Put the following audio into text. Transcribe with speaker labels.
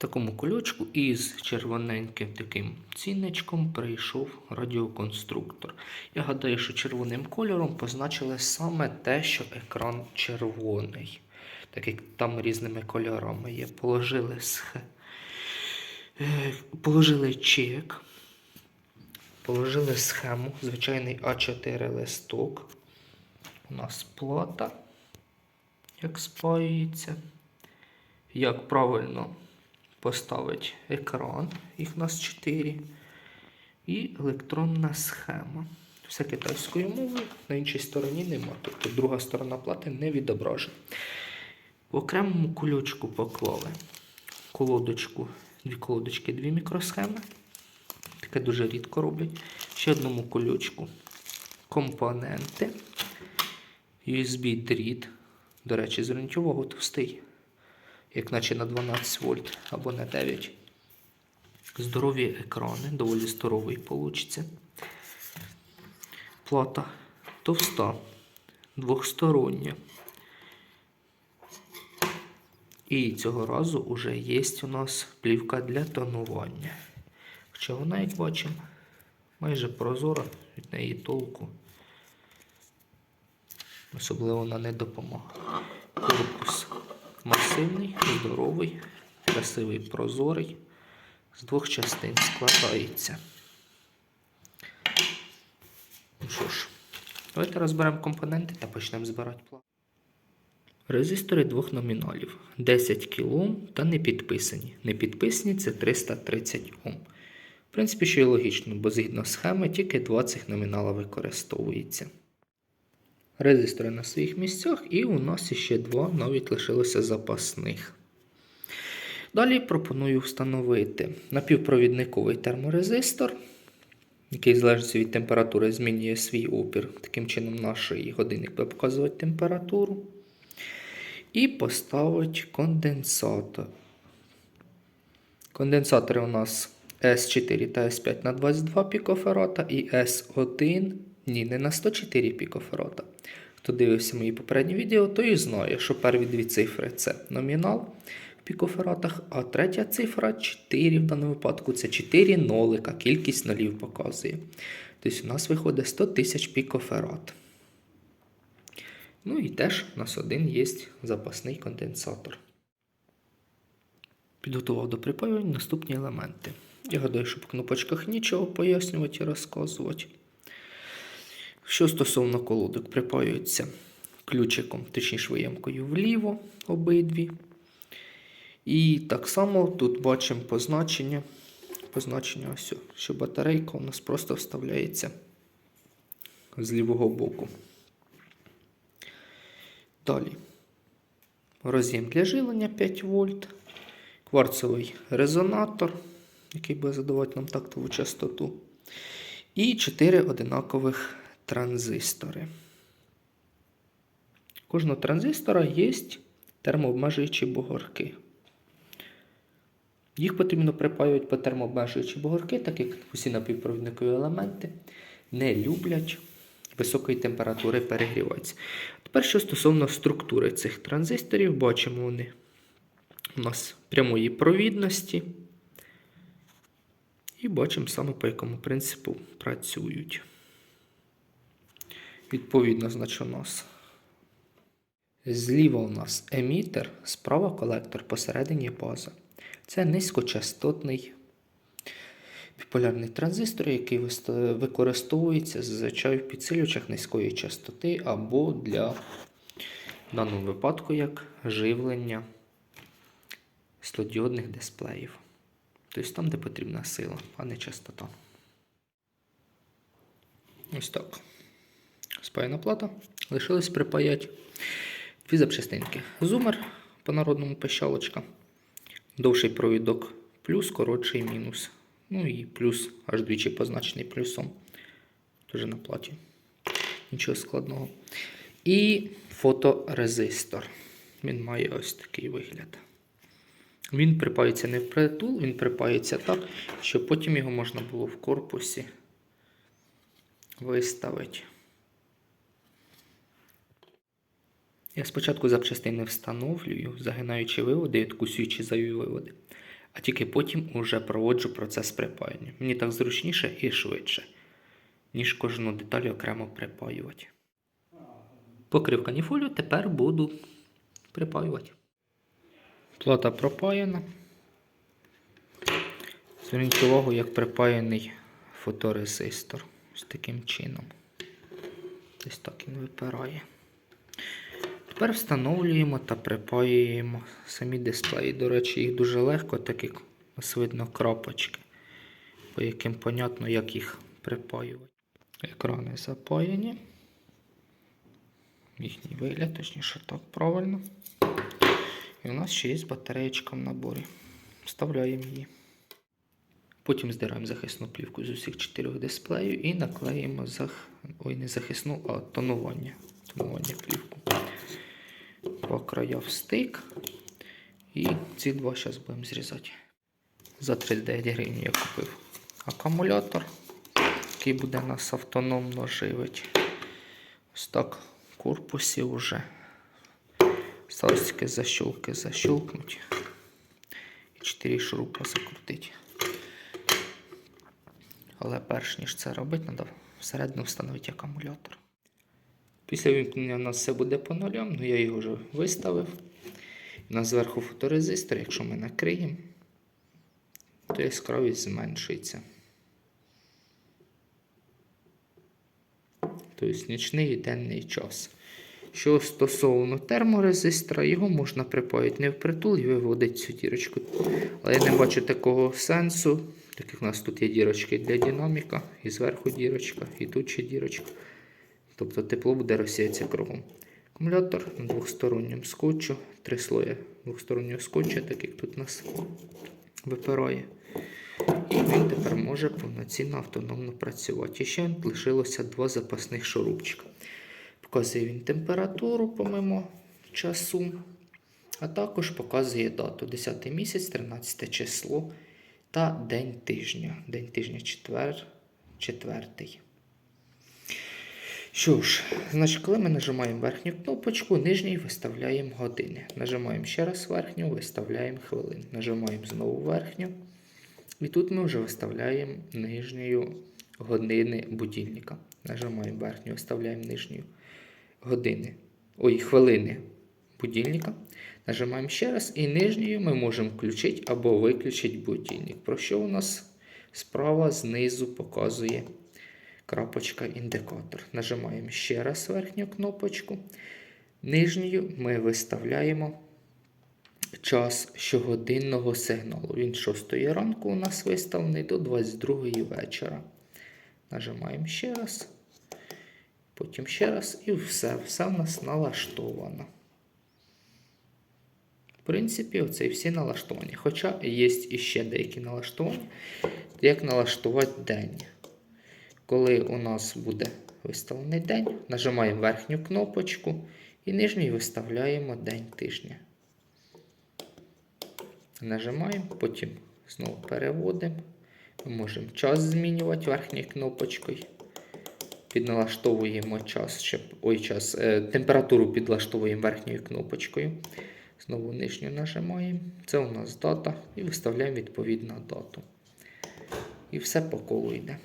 Speaker 1: такому кульочку із червоненьким таким цінничком прийшов радіоконструктор. Я гадаю, що червоним кольором позначили саме те, що екран червоний. Так як там різними кольорами є. Положили, сх... е, положили чек, положили схему, звичайний А4 листок. У нас плата, як спаюється. Як правильно поставити екран, їх у нас 4. І електронна схема. Все китайською мовою, на іншій стороні нема. Тобто друга сторона плати не відображена. В окремому кульочку поклали колодочку, дві колодочки, дві мікросхеми. Таке дуже рідко роблять. Ще одному кульочку компоненти. USB-дріт. До речі, зверніть увагу, товстий, як наче на 12 вольт або на 9. Здорові екрани, доволі здоровий получиться. Плата товста, двохстороння. І цього разу вже є у нас плівка для тонування. Хоча вона, як бачимо, майже прозора, від неї толку. Особливо вона не допомагає. Корпус масивний, здоровий, красивий, прозорий. З двох частин складається. Ну що ж, давайте розберемо компоненти та почнемо збирати плату. Резистори двох номіналів 10 кОм та не підписані. Не підписані це 330 Ом. В принципі, що і логічно, бо згідно схеми тільки два цих номінала використовується. Резистори на своїх місцях, і у нас ще два навіть лишилося запасних. Далі пропоную встановити напівпровідниковий терморезистор, який залежить від температури змінює свій опір. Таким чином, наш годинник буде показувати температуру. І поставити конденсатор. Конденсатори у нас S4 та S5 на 22 пікофарада і S1 ні, не на 104 пікофарада. Хто дивився мої попередні відео, той і знає, що перві дві цифри це номінал в пікофарадах, а третя цифра 4 в даному випадку це 4 нолика, кількість нолів показує. Тобто у нас виходить 100 тисяч пікофарад. Ну і теж у нас один є запасний конденсатор. Підготував до припаювання наступні елементи. Я гадаю, що по кнопочках нічого пояснювати і розказувати. Що стосовно колодок, припаюються ключиком, точніше виємкою вліво обидві. І так само тут бачимо позначення. Позначення ось, що батарейка у нас просто вставляється з лівого боку. Далі роз'єм для живлення 5 вольт, кварцевий резонатор, який буде задавати нам тактову частоту. І 4 одинакових транзистори. У Кожного транзистора є термообмежуючі бугорки. Їх потрібно припаювати по термообмежуючі бугорки, так як усі напівпровідникові елементи не люблять високої температури перегріватися. Тепер, що стосовно структури цих транзисторів, бачимо вони у нас прямої провідності. І бачимо саме по якому принципу працюють. Відповідно, значить, у зліва у нас емітер, справа колектор, посередині база. Це низькочастотний біполярний транзистор, який використовується зазвичай в підсилювачах низької частоти або для, в даному випадку, як живлення стодіодних дисплеїв. Тобто там, де потрібна сила, а не частота. Ось так. Спаяна плата. Лишилось припаяти дві запчастинки. Зумер по народному пищалочка. Довший провідок плюс, коротший мінус. Ну і плюс аж двічі позначений плюсом. Дуже на платі. Нічого складного. І фоторезистор. Він має ось такий вигляд. Він припається не впритул, він припається так, щоб потім його можна було в корпусі виставити. Я спочатку запчастини встановлюю, загинаючи виводи і відкусюючи зайві виводи. а тільки потім уже проводжу процес припаювання. Мені так зручніше і швидше, ніж кожну деталь окремо припаювати. Покрив каніфолію, тепер буду припаювати. Плата пропаяна. Зверніть увагу, як припаяний фоторезистор. Ось таким чином. Ось так він випирає. Тепер встановлюємо та припаюємо самі дисплеї. До речі, їх дуже легко, так як ось видно крапочки, по яким понятно, як їх припаювати. Екрани запаяні. Їхній вигляд, точніше так правильно. І у нас ще є батареєчка в наборі. Вставляємо її. Потім здираємо захисну плівку з усіх чотирьох дисплеїв і наклеїмо зах... Ой, не захисну, а тонування. Тонування плівку. По краях стик. І ці два зараз будемо зрізати. За 39 гривень я купив акумулятор, який буде нас автономно живити. Ось так в корпусі вже. Сталося тільки защолки защолкнуть. І 4 шурупа закрутити. Але перш ніж це робити, треба всередину встановити акумулятор. Після вимкнення у нас все буде по нулям, ну я його вже виставив. У нас зверху фоторезистор, якщо ми накриємо, то яскравість зменшується. Тобто нічний і денний час. Що стосовно терморезистора, його можна припаяти не впритул і виводити цю дірочку. Але я не бачу такого сенсу, так як у нас тут є дірочки для динаміка, і зверху дірочка, і тут ще дірочка. Тобто тепло буде розсіятися кругом. Акумулятор на двосторонньому скотчу, три слої двостороннього скотча, так як тут нас випирає. І він тепер може повноцінно автономно працювати. І ще лишилося два запасних шурупчика. Показує він температуру помимо часу, а також показує дату 10 місяць, 13 число та день тижня. День тижня четвер, четвертий. Що ж, значить, коли ми нажимаємо верхню кнопочку, нижній виставляємо години. Нажимаємо ще раз верхню, виставляємо хвилин. Нажимаємо знову верхню. І тут ми вже виставляємо нижньою години будильника. Нажимаємо верхню, виставляємо нижню години. Ой, хвилини будильника. Нажимаємо ще раз і нижньою ми можемо включити або виключити будильник. Про що у нас справа знизу показує крапочка індикатор. Нажимаємо ще раз верхню кнопочку. Нижньою ми виставляємо час щогодинного сигналу. Він 6 ранку у нас виставлений до 22 вечора. Нажимаємо ще раз. Потім ще раз і все. Все в нас налаштовано. В принципі, оце і всі налаштовані. Хоча є іще деякі налаштування, як налаштувати день. Коли у нас буде виставлений день, нажимаємо верхню кнопочку і нижньою виставляємо день тижня. Нажимаємо, потім знову переводимо. Ми можемо час змінювати верхньою кнопочкою. Підналаштовуємо час, щоб, ой, час, е, температуру підлаштовуємо верхньою кнопочкою. Знову нижню нажимаємо. Це у нас дата і виставляємо відповідну дату. І все по колу йде.